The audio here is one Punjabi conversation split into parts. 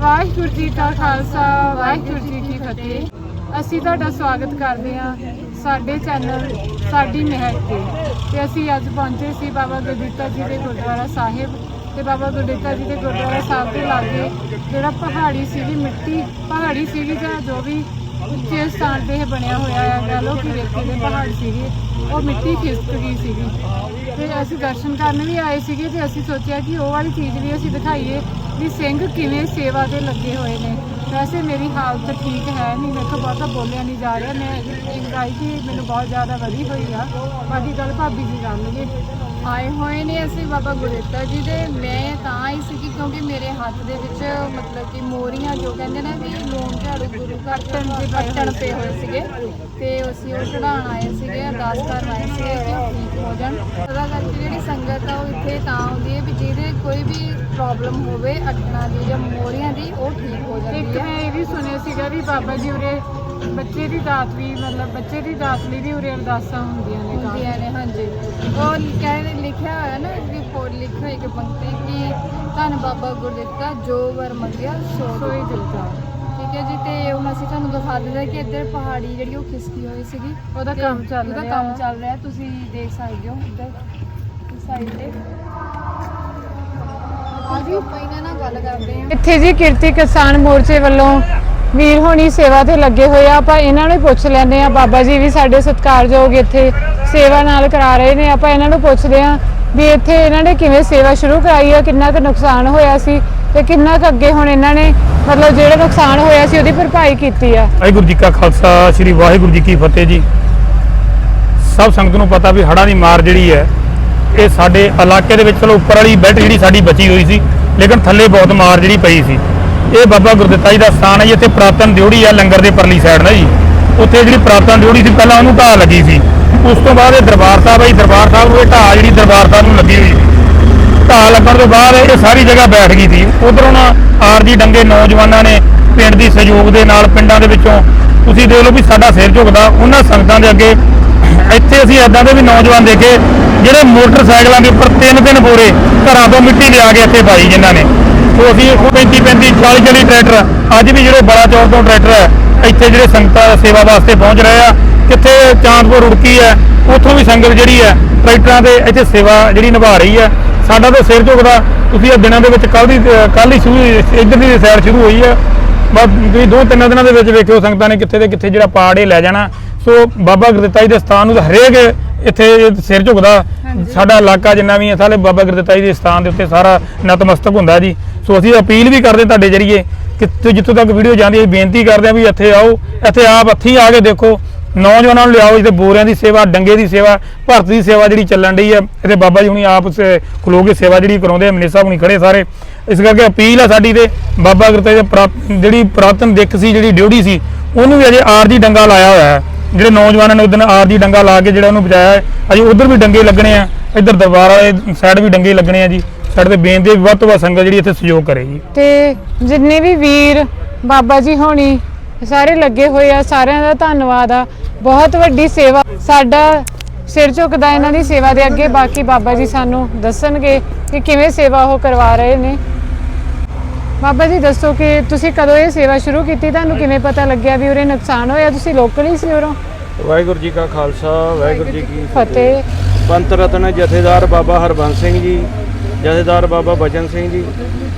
ਵਾਹਿਗੁਰੂ ਜੀ ਕਾ ਖਾਲਸਾ, ਵਾਹਿਗੁਰੂ ਜੀ ਕੀ ਫਤਿਹ। ਅਸੀਂ ਤੁਹਾਡਾ ਸਵਾਗਤ ਕਰਦੇ ਹਾਂ ਸਾਡੇ ਚੈਨਲ ਸਾਡੀ ਮਹਿਕ ਤੇ। ਤੇ ਅਸੀਂ ਅੱਜ ਪਹੁੰਚੇ ਸੀ ਬਾਬਾ ਗੁਰਦਿੱਤਾ ਜੀ ਦੇ ਗੁਰਦੁਆਰਾ ਸਾਹਿਬ ਤੇ ਬਾਬਾ ਗੁਰਦਿੱਤਾ ਜੀ ਦੇ ਗੁਰਦੁਆਰਾ ਸਾਹਿਬ ਦੇ ਲਾਗੇ, ਜਿਹੜਾ ਪਹਾੜੀ ਸੀਗੀ ਮਿੱਟੀ, ਪਹਾੜੀ ਸੀਗੀ ਜਾਂ ਜੋ ਵੀ ਉੱਚੇ ਸਥਾਨ ਤੇ ਇਹ ਬਣਿਆ ਹੋਇਆ ਹੈ, ਕਹ ਲਓ ਕਿ ਰੇਤੇ ਦੇ ਪਹਾੜ ਸੀਗੇ, ਉਹ ਮਿੱਟੀ ਖਿਸਕ ਗਈ ਸੀਗੀ। ਤੇ ਅਸੀਂ ਦਰਸ਼ਨ ਕਰਨ ਵੀ ਆਏ ਸੀਗੇ ਤੇ ਅਸੀਂ ਸੋਚਿਆ ਕਿ ਉਹ ਵਾਲੀ ਚੀਜ਼ ਵੀ ਅਸੀਂ ਦਿਖਾਈਏ। ਵੀ ਸਿੰਘ ਕਿਵੇਂ ਸੇਵਾ ਦੇ ਲੱਗੇ ਹੋਏ ਨੇ? ਵੈਸੇ ਮੇਰੀ ਹਾਲਤ ਠੀਕ ਹੈ ਨਹੀਂ ਮੇਰੇ ਤੋਂ ਬਹੁਤਾ ਬੋਲਿਆ ਨਹੀਂ ਜਾ ਰਿਹਾ। ਮੈਂ ਐਂਗਜ਼ਾਇਟੀ ਮੈਨੂੰ ਬਹੁਤ ਜ਼ਿਆਦਾ ਵਧੀ ਹੋਈ ਆ। ਬਾਕੀ ਗੱਲ ਭਾਬੀ ਜੀ ਜਾਣਗੇ। ਆਏ ਹੋਏ ਨੇ ਅਸੀਂ ਬਾਬਾ ਗੁਰਦਿੱਤਾ ਜੀ ਦੇ। ਮੈਂ ਤਾਂ ਆਈ ਸੀ ਕਿਉਂਕਿ ਮੇਰੇ ਹੱਥ ਦੇ ਵਿੱਚ ਮਤਲਬ ਕਿ ਮੋਰੀਆਂ ਜੋ ਕਹਿੰਦੇ ਨੇ ਵੀ ਲੂਣ ਝਾੜੂ ਗੁਰੂ ਘਰ ਕੱਟਣ ਦੇ ਪਏ ਹੋਏ ਸੀਗੇ। ਤੇ ਅਸੀਂ ਉਹ ਚੜਾਉਣ ਆਏ ਸੀਗੇ ਅਰਦਾਸ ਕਰਨ ਆਏ ਸੀਗੇ ਕਿ ਉਹ ਠੀਕ ਹੋ ਜਾਣ। ਉਹਦਾ ਕਰਕੇ ਜਿਹੜੀ ਸੰਗਤ ਆ ਉਹ ਇੱਥੇ ਤਾਂ ਆਉਂਦੀ ਹੈ ਵੀ ਜਿਹਦੇ ਕੋਈ ਵੀ ਪ੍ਰੋਬਲਮ ਹੋਵੇ ਅੱਖਾਂ ਦੀ ਜਾਂ ਮੋਰੀਆਂ ਦੀ ਉਹ ਠੀਕ ਹੋ ਜਾਂਦੀ ਹੈ। ਮੈਂ ਇਹ ਵੀ ਸੁਣਿਆ ਸੀਗਾ ਵੀ ਬਾਬਾ ਜੀ ਉਰੇ ਬੱਚੇ ਦੀ ਦਾਤ ਵੀ ਮਤਲਬ ਬੱਚੇ ਦੀ ਦਾਤ ਲਈ ਵੀ ਉਰੇ ਅਰਦਾਸਾਂ ਹੁੰਦੀਆਂ ਨੇ। ਹੁੰਦੀਆਂ ਨੇ ਹਾਂਜੀ। ਉਹ ਕਹਿੰਦੇ ਲਿਖਿਆ ਹੋਇਆ ਨਾ ਕਿ ਫੋਰ ਲਿਖੋ ਇੱਕ ਪੰਕਤੀ ਕਿ ਧੰਨ ਬਾਬਾ ਗੁਰਦਿੱਤਾ ਜੋ ਵਰ ਮੰਗਿਆ ਸੋ ਸੋਈ ਦਿੱਤਾ ਠੀਕ ਹੈ ਜੀ ਤੇ ਹੁਣ ਅਸੀਂ ਤੁਹਾਨੂੰ ਦਿਖਾ ਦਿੰਦੇ ਕਿ ਇੱਧਰ ਪਹਾੜੀ ਜਿਹੜੀ ਉਹ ਖਿਸਕੀ ਹੋਈ ਸੀਗੀ। ਉਹਦਾ ਕੰਮ ਚੱਲ ਉਹਦਾ ਰਿਹਾ। ਕੰਮ ਹੈ। ਚੱਲ ਰਿਹਾ। ਤੁਸੀਂ ਦੇਖ ਸਕਦੇ ਹੋ ਇੱਧਰ ਸਾਈਡ ਤੇ। ਇੱਥੇ ਜੀ ਕਿਰਤੀ ਕਿਸਾਨ ਮੋਰਚੇ ਵੱਲੋਂ ਵੀਰ ਹੋਣੀ ਸੇਵਾ ਤੇ ਲੱਗੇ ਹੋਏ ਆ, ਆਪਾਂ ਇਹਨਾਂ ਨੂੰ ਪੁੱਛ ਲੈਂਦੇ ਆ। ਬਾਬਾ ਜੀ ਵੀ ਸਾਡੇ ਸਤਿਕਾਰਯੋਗ ਇੱਥੇ ਸੇਵਾ ਨਾਲ ਕਰਾ ਰਹੇ ਨੇ, ਆਪਾਂ ਇਹਨਾਂ ਨੂੰ ਪੁੱਛਦੇ ਆ ਵੀ ਇੱਥੇ ਇਹਨਾਂ ਨੇ ਕਿਵੇਂ ਸੇਵਾ ਸ਼ੁਰੂ ਕਰਾਈ ਆ, ਕਿੰਨਾ ਕੁ ਨੁਕਸਾਨ ਹੋਇਆ ਸੀ ਤੇ ਕਿੰਨਾ ਕੁ ਅੱਗੇ ਹੁਣ ਇਹਨਾਂ ਨੇ ਮਤਲਬ ਜਿਹੜਾ ਨੁਕਸਾਨ ਹੋਇਆ ਸੀ, ਉਹਦੀ ਭਰਪਾਈ ਕੀਤੀ ਆ। ਵਾਹਿਗੁਰੂ ਜੀ ਕਾ ਖਾਲਸਾ, ਸ੍ਰੀ ਵਾਹਿਗੁਰੂ ਜੀ ਕੀ ਫਤਿਹ ਜੀ। ਸਭ ਸੰਗਤ ਨੂੰ ਪਤਾ ਵੀ ਹੜਾਂ ਦੀ ਮਾਰ ਜਿਹੜੀ ਹੈ, ਇਹ ਸਾਡੇ ਇਲਾਕੇ ਦੇ ਵਿੱਚ ਚਲੋ ਉੱਪਰ ਵਾਲੀ ਬੈੱਡ ਜਿਹੜੀ ਸਾਡੀ ਬਚੀ ਹੋਈ ਸੀ, ਲੇਕਿਨ ਥੱਲੇ ਬਹੁਤ ਮਾਰ ਜਿਹੜੀ ਪਈ ਸੀ। ਇਹ ਬਾਬਾ ਗੁਰਦਿੱਤਾ ਜੀ ਦਾ ਸਥਾਨ ਹੈ ਜੀ, ਇੱਥੇ ਪ੍ਰਾਤਨ ਦਿਉੜੀ ਆ, ਲੰਗਰ ਦੇ ਪਰਲੀ ਸਾਈਡ ਨਾ ਜੀ। ਉੱਥੇ ਜਿਹੜੀ ਪ੍ਰਾਤਨ ਦਿਉੜੀ ਸੀ, ਪਹਿਲਾਂ ਉਹਨੂੰ ਢਾਹ ਲੱਗੀ ਸੀ। ਉਸ ਤੋਂ ਬਾਅਦ ਇਹ ਦਰਬਾਰ ਸਾਹਿਬ ਹੈ ਜੀ, ਦਰਬਾਰ ਸਾਹਿਬ ਨੂੰ ਇਹ ਢਾਹ ਜਿਹੜੀ ਦਰਬਾਰ ਸਾਹਿਬ ਨੂੰ ਲੱਗੀ ਹੋਈ ਸੀ। ਢਾਹ ਲੱਗਣ ਤੋਂ ਬਾਅਦ ਇਹ ਸਾਰੀ ਜਗ੍ਹਾ ਬੈਠ ਗਈ ਸੀ। ਉਧਰੋਂ ਨਾ ਆਰਜੀ ਡੰਗੇ ਨੌਜਵਾਨਾਂ ਨੇ ਪਿੰਡ ਦੀ ਸਹਿਯੋਗ ਦੇ ਨਾਲ ਪਿੰਡਾਂ ਦੇ ਵਿੱਚੋਂ, ਤੁਸੀਂ ਦੇਖ ਲਓ ਵੀ ਸਾਡਾ ਸਿਰ ਝੁਕਦਾ, ਉਹਨਾਂ ਸੰਗਤਾਂ ਦੇ ਅੱਗੇ। ਇੱਥੇ ਅਸੀਂ ਐਦਾਂ ਦੇ ਵੀ ਨੌਜਵਾਨ ਦੇਖੇ, ਜਿਹੜੇ ਮੋਟਰਸਾਈਕਲਾਂ ਦੇ ਉੱਪਰ ਤਿੰਨ ਤਿੰਨ ਬੋਰੇ ਘਰਾਂ ਤੋਂ ਮਿੱਟੀ ਲਿਆ ਕੇ ਇੱਥੇ ਪਾਈ ਜਿਨ੍ਹਾਂ ਨੇ। ਸੋ ਅਸੀਂ 35 35 40 40 ਟਰੈਕਟਰ ਅੱਜ ਵੀ ਜਿਹੜੇ ਬੜਾ ਚੌਰ ਤੋਂ ਟਰੈਕਟਰ ਹੈ ਇੱਥੇ ਜਿਹੜੇ ਸੰਗਤਾਂ ਸੇਵਾ ਵਾਸਤੇ ਪਹੁੰਚ ਰਹੇ ਆ ਕਿੱਥੇ ਚਾਂਦਪੁਰ ਰੁੜਕੀ ਹੈ ਉੱਥੋਂ ਵੀ ਸੰਗਤ ਜਿਹੜੀ ਹੈ ਟਰੈਕਟਰਾਂ ਦੇ ਇੱਥੇ ਸੇਵਾ ਜਿਹੜੀ ਨਿਭਾ ਰਹੀ ਹੈ। ਸਾਡਾ ਤਾਂ ਸਿਰ ਝੁਕਦਾ ਤੁਸੀਂ ਇਹ ਦਿਨਾਂ ਦੇ ਵਿੱਚ ਕੱਲ ਦੀ ਕੱਲ ਹੀ ਸ਼ੁਰੂ ਇੱਧਰ ਦੀ ਸੈਰ ਸ਼ੁਰੂ ਹੋਈ ਹੈ। ਬਸ ਤੁਸੀਂ ਦੋ ਤਿੰਨ ਦਿਨਾਂ ਦੇ ਵਿੱਚ ਵੇਖਿਓ ਸੰਗਤਾਂ ਨੇ ਕਿੱਥੇ ਦੇ ਕਿੱਥੇ ਜਿਹੜਾ ਪਾੜ ਇਹ ਲੈ ਜਾਣਾ। ਸੋ ਬਾਬਾ ਗੁਰਦਿੱਤਾ ਜੀ ਦੇ ਸਥਾਨ ਨੂੰ ਹਰੇਕ ਇੱਥੇ ਸਿਰ ਝੁਕਦਾ। ਸਾਡਾ ਇਲਾਕਾ ਜਿੰਨਾ ਵੀ ਹੈ ਸਾਰੇ ਬਾਬਾ ਗੁਰਦਿੱਤਾ ਜੀ ਦੇ ਸਥਾਨ ਦੇ ਉੱਤੇ ਸਾਰਾ ਨਤਮਸਤਕ ਹੁੰਦਾ ਜੀ। ਸੋ ਅਸੀਂ ਅਪੀਲ ਵੀ ਕਰਦੇ ਤੁਹਾਡੇ ਜਰੀਏ ਕਿ ਜਿੱਥੋਂ ਤੱਕ ਵੀਡੀਓ ਜਾਂਦੀ ਹੈ ਬੇਨਤੀ ਕਰਦੇ ਆ ਵੀ ਇੱਥੇ ਆਓ, ਇੱਥੇ ਆਪ ਹੱਥੀਂ ਆ ਕੇ ਦੇਖੋ, ਨੌਜਵਾਨਾਂ ਨੂੰ ਲਿਆਓ ਜਿੱਥੇ ਬੋਰਿਆਂ ਦੀ ਸੇਵਾ, ਡੰਗੇ ਦੀ ਸੇਵਾ, ਭਾਰਤ ਦੀ ਸੇਵਾ ਜਿਹੜੀ ਚੱਲਣ ਰਹੀ ਹੈ, ਇੱਥੇ ਬਾਬਾ ਜੀ ਹੁਣੀ ਆਪ ਸੇ ਖਲੋ ਕੇ ਸੇਵਾ ਜਿਹੜੀ ਕਰਾਉਂਦੇ ਆ, ਮਨੀਸ਼ ਸਾਹਿਬ ਹੁਣੀ ਖੜੇ ਸਾਰੇ। ਇਸ ਕਰਕੇ ਅਪੀਲ ਆ ਸਾਡੀ ਤੇ, ਬਾਬਾ ਗੁਰਤੇ ਜਿਹੜੀ ਪੁਰਾਤਨ ਦਿੱਖ ਸੀ, ਜਿਹੜੀ ਡਿਊਟੀ ਸੀ, ਉਹਨੂੰ ਵੀ ਅਜੇ ਆਰਜੀ ਡੰਗਾ ਲਾਇਆ ਹੋਇਆ ਹੈ। ਜਿਹੜੇ ਨੌਜਵਾਨਾਂ ਨੇ ਉਦੋਂ ਆਰਜੀ ਡੰਗਾ ਲਾ ਕੇ ਜਿਹੜਾ ਉਹਨੂੰ ਬਚਾਇਆ ਹੈ, ਅਜੇ ਉਧਰ ਵੀ ਡੰਗੇ ਲੱਗਣੇ ਆ, ਇੱਧਰ ਦਰਬਾਰ ਵਾਲੇ ਸਾਈਡ ਵੀ ਡੰਗੇ ਲੱਗਣੇ ਆ ਜੀ। ਸਾਡੇ ਤੇ ਬੇਨਤੀ ਹੈ ਵੀ ਵੱਧ ਤੋਂ ਵੱਧ ਸੰਗਤ ਜਿਹੜੀ ਇੱਥੇ ਸਹਿਯੋਗ ਕਰੇ ਜੀ। ਤੇ ਜਿੰਨੇ ਵੀ ਵੀਰ ਬਾਬਾ ਜੀ ਹੋਣੀ ਸਾਰੇ ਲੱਗੇ ਹੋਏ ਆ ਸਾਰਿਆਂ ਦਾ ਧੰਨਵਾਦ ਆ। ਬਹੁਤ ਵੱਡੀ ਸੇਵਾ ਸਾਡਾ ਸਿਰ ਝੁਕਦਾ ਇਹਨਾਂ ਦੀ ਸੇਵਾ ਦੇ ਅੱਗੇ ਬਾਕੀ ਬਾਬਾ ਜੀ ਸਾਨੂੰ ਦੱਸਣਗੇ ਕਿ ਕਿਵੇਂ ਸੇਵਾ ਉਹ ਕਰਵਾ ਰਹੇ ਨੇ। ਬਾਬਾ ਜੀ ਦੱਸੋ ਕਿ ਤੁਸੀਂ ਕਦੋਂ ਇਹ ਸੇਵਾ ਸ਼ੁਰੂ ਕੀਤੀ? ਤੁਹਾਨੂੰ ਕਿਵੇਂ ਪਤਾ ਲੱਗਿਆ ਵੀ ਉਰੇ ਨੁਕਸਾਨ ਹੋਇਆ? ਤੁਸੀਂ ਲੋਕਲ ਹੀ ਸੀ ਉਰੋਂ? ਵਾਹਿਗੁਰੂ ਜੀ ਕਾ ਖਾਲਸਾ ਵਾਹਿਗੁਰੂ ਜੀ ਕੀ ਫਤਿਹ। ਪੰਥ ਰਤਨ ਜਥੇਦਾਰ ਬਾਬਾ ਹਰਬੰਸ ਸਿੰਘ ਜੀ ਜਥੇਦਾਰ ਬਾਬਾ ਬਚਨ ਸਿੰਘ ਜੀ,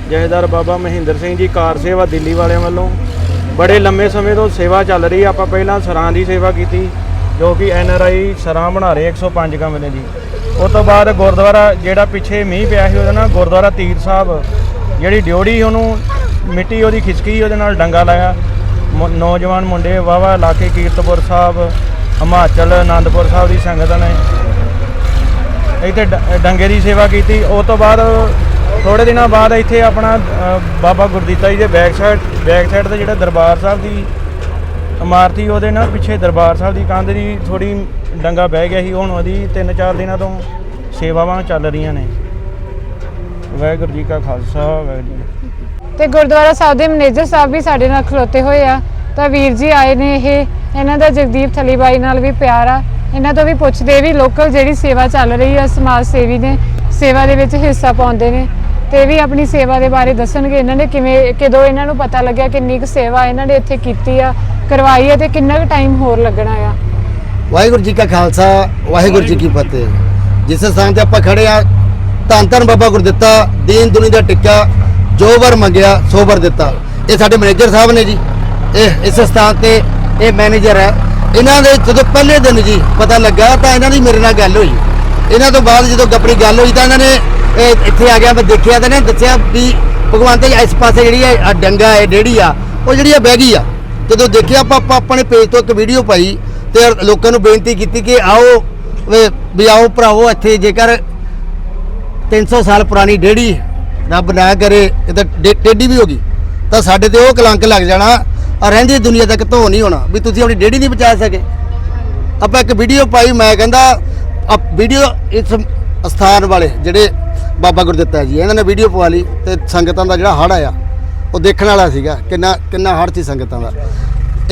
ਜਥੇਦਾਰ ਬਾਬਾ ਮਹਿੰਦਰ ਸਿੰਘ ਜੀ, ਕਾਰ ਸੇਵਾ ਦਿੱਲੀ ਵਾਲਿਆਂ ਵੱਲੋਂ ਬੜੇ ਲੰਮੇ ਸਮੇਂ ਤੋਂ ਸੇਵਾ ਚੱਲ ਰਹੀ ਆਪਾਂ ਪਹਿਲਾਂ ਸਰਾਂ ਦੀ ਸੇਵਾ ਕੀਤੀ, ਜੋ ਕਿ ਐਨ ਆਰ ਆਈ ਸਰਾਂ ਬਣਾ ਰਹੇ 105 ਕਮਰੇ ਜੀ। ਉਸ ਤੋਂ ਬਾਅਦ ਗੁਰਦੁਆਰਾ ਜਿਹੜਾ ਪਿੱਛੇ ਮੀਂਹ ਪਿਆ ਸੀ, ਉਹਦੇ ਨਾਲ ਗੁਰਦੁਆਰਾ ਤੀਰ ਸਾਹਿਬ, ਜਿਹੜੀ ਡਿਉੜੀ ਉਹਨੂੰ ਮਿੱਟੀ ਉਹਦੀ ਖਿਸਕੀ, ਉਹਦੇ ਨਾਲ ਡੰਗਾ ਲਾਇਆ। ਮੁ- ਨੌਜਵਾਨ ਮੁੰਡੇ ਵਾਵਾ ਇਲਾਕੇ ਕੀਰਤਪੁਰ ਸਾਹਿਬ, ਹਿਮਾਚਲ ਆਨੰਦਪੁਰ ਸਾਹਿਬ ਦੀ ਸੰਗਤ ਨੇ। ਇੱਥੇ ਡੰਗੇ ਦੀ ਸੇਵਾ ਕੀਤੀ। ਉਸ ਤੋਂ ਬਾਅਦ ਥੋੜੇ ਦਿਨਾਂ ਬਾਅਦ ਇੱਥੇ ਆਪਣਾ ਬਾਬਾ ਗੁਰਦੀਤਾ ਜੀ ਦੇ ਬੈਕ ਸਾਈਡ ਬੈਕ ਸਾਈਡ ਤੇ ਜਿਹੜਾ ਦਰਬਾਰ ਸਾਹਿਬ ਦੀ ਇਮਾਰਤੀ ਉਹਦੇ ਨਾਲ ਪਿੱਛੇ ਦਰਬਾਰ ਸਾਹਿਬ ਦੀ ਕੰਧ ਦੀ ਥੋੜੀ ਡੰਗਾ ਬਹਿ ਗਿਆ ਸੀ। ਹੁਣ ਉਹਦੀ 3-4 ਦਿਨਾਂ ਤੋਂ ਸੇਵਾਵਾਂ ਚੱਲ ਰਹੀਆਂ ਨੇ। ਵਾਹਿਗੁਰੂ ਜੀ ਕਾ ਖਾਲਸਾ, ਵਾਹਿਗੁਰੂ ਜੀ ਤੇ ਗੁਰਦੁਆਰਾ ਸਾਹਿਬ ਦੇ ਮੈਨੇਜਰ ਸਾਹਿਬ ਵੀ ਸਾਡੇ ਨਾਲ ਖਲੋਤੇ ਹੋਏ ਆ। ਤਾਂ ਵੀਰ ਜੀ ਆਏ ਨੇ ਇਹ। ਇਹਨਾਂ ਦਾ ਜਗਦੀਪ ਥਲੀਬਾਈ ਨਾਲ ਵੀ ਪਿਆਰ ਆ। ਇਹਨਾਂ ਤੋਂ ਵੀ ਪੁੱਛਦੇ ਵੀ ਲੋਕਲ ਜਿਹੜੀ ਸੇਵਾ ਚੱਲ ਰਹੀ ਆ, ਸਮਾਜ ਸੇਵੀ ਨੇ, ਸੇਵਾ ਦੇ ਵਿੱਚ ਹਿੱਸਾ ਪਾਉਂਦੇ ਨੇ, ਤੇ ਵੀ ਆਪਣੀ ਸੇਵਾ ਦੇ ਬਾਰੇ ਦੱਸਣਗੇ ਇਹਨਾਂ ਨੇ ਕਿਵੇਂ, ਕਦੋਂ ਇਹਨਾਂ ਨੂੰ ਪਤਾ ਲੱਗਿਆ ਕਿੰਨੀ ਕੁ ਸੇਵਾ ਇਹਨਾਂ ਨੇ ਇੱਥੇ ਕੀਤੀ ਆ, ਕਰਵਾਈ ਹੈ ਤੇ ਕਿੰਨਾ ਕੁ ਟਾਈਮ ਹੋਰ ਲੱਗਣਾ ਆ। ਵਾਹਿਗੁਰੂ ਜੀ ਕਾ ਖਾਲਸਾ, ਵਾਹਿਗੁਰੂ ਜੀ ਕੀ ਫਤਿਹ। ਜਿਸ ਸਥਾਨ ਤੇ ਆਪਾਂ ਖੜੇ ਆ, ਧੰਨ ਧੰਨ ਬਾਬਾ ਗੁਰਦਿੱਤਾ, ਦੀਨ ਦੁਨੀ ਦਾ ਟਿੱਕਾ, ਜੋ ਵਰ ਮੰਗਿਆ, ਸੋ ਵਰ ਦਿੱਤਾ। ਇਹ ਸਾਡੇ ਮੈਨੇਜਰ ਸਾਹਿਬ ਨੇ ਜੀ। ਇਹ ਇਸ ਸਥਾਨ ਤੇ ਇਹ ਮੈਨੇਜਰ ਹੈ। ਇਹਨਾਂ ਦੇ ਜਦੋਂ ਪਹਿਲੇ ਦਿਨ ਜੀ ਪਤਾ ਲੱਗਾ ਤਾਂ ਇਹਨਾਂ ਦੀ ਮੇਰੇ ਨਾਲ ਗੱਲ ਹੋਈ। ਇਹਨਾਂ ਤੋਂ ਬਾਅਦ ਜਦੋਂ ਆਪਣੀ ਗੱਲ ਹੋਈ ਤਾਂ ਇਹਨਾਂ ਨੇ, ਇਹ ਇੱਥੇ ਆ ਗਿਆ, ਮੈਂ ਦੇਖਿਆ ਤਾਂ ਇਹਨਾਂ ਨੇ ਦੱਸਿਆ ਵੀ ਭਗਵੰਤ ਤੇ ਇਸ ਪਾਸੇ ਜਿਹੜੀ ਹੈ ਡੰਗਾ ਹੈ ਡੇੜੀ ਆ, ਉਹ ਜਿਹੜੀ ਆ ਬਹਿ ਗਈ ਆ। ਜਦੋਂ ਦੇਖਿਆ ਆਪਾਂ ਆਪਾਂ ਆਪਣੇ ਪੇਜ ਤੋਂ ਇੱਕ ਵੀਡੀਓ ਪਾਈ ਤੇ ਲੋਕਾਂ ਨੂੰ ਬੇਨਤੀ ਕੀਤੀ ਕਿ ਆਓ, ਵੀ- ਆਓ ਭਰਾਵੋ, ਇੱਥੇ ਜੇਕਰ 300 ਸਾਲ ਪੁਰਾਣੀ ਡੇੜੀ ਰੱਬ ਨਾ ਕਰੇ, ਇਹ ਤਾਂ ਟੇਢੀ ਵੀ ਹੋ ਗਈ। ਤਾਂ ਸਾਡੇ ਤੇ ਉਹ ਕਲੰਕ ਲੱਗ ਜਾਣਾ ਆ ਰਹਿੰਦੀ ਦੁਨੀਆ ਤੱਕ ਧੋ ਨਹੀਂ ਹੋਣਾ, ਵੀ ਤੁਸੀਂ ਆਪਣੀ ਡੇੜੀ ਨਹੀਂ ਬਚਾ ਸਕੇ। ਆਪਾਂ ਇੱਕ ਵੀਡੀਓ ਪਾਈ, ਮੈਂ ਕਹਿੰਦਾ ਆ ਵੀਡੀਓ ਇਸ ਸਥਾਨ ਵਾਲੇ, ਜਿਹੜੇ ਬਾਬਾ ਗੁਰਦਿੱਤਾ ਜੀ, ਇਹਨਾਂ ਨੇ ਵੀਡੀਓ ਪਵਾ ਲਈ ਤੇ ਸੰਗਤਾਂ ਦਾ ਜਿਹੜਾ ਹੜ ਆਇਆ, ਉਹ ਦੇਖਣ ਵਾਲਾ ਸੀਗਾ, ਕਿੰਨਾ ਕਿੰਨਾ ਹੜ ਸੀ ਸੰਗਤਾਂ ਦਾ।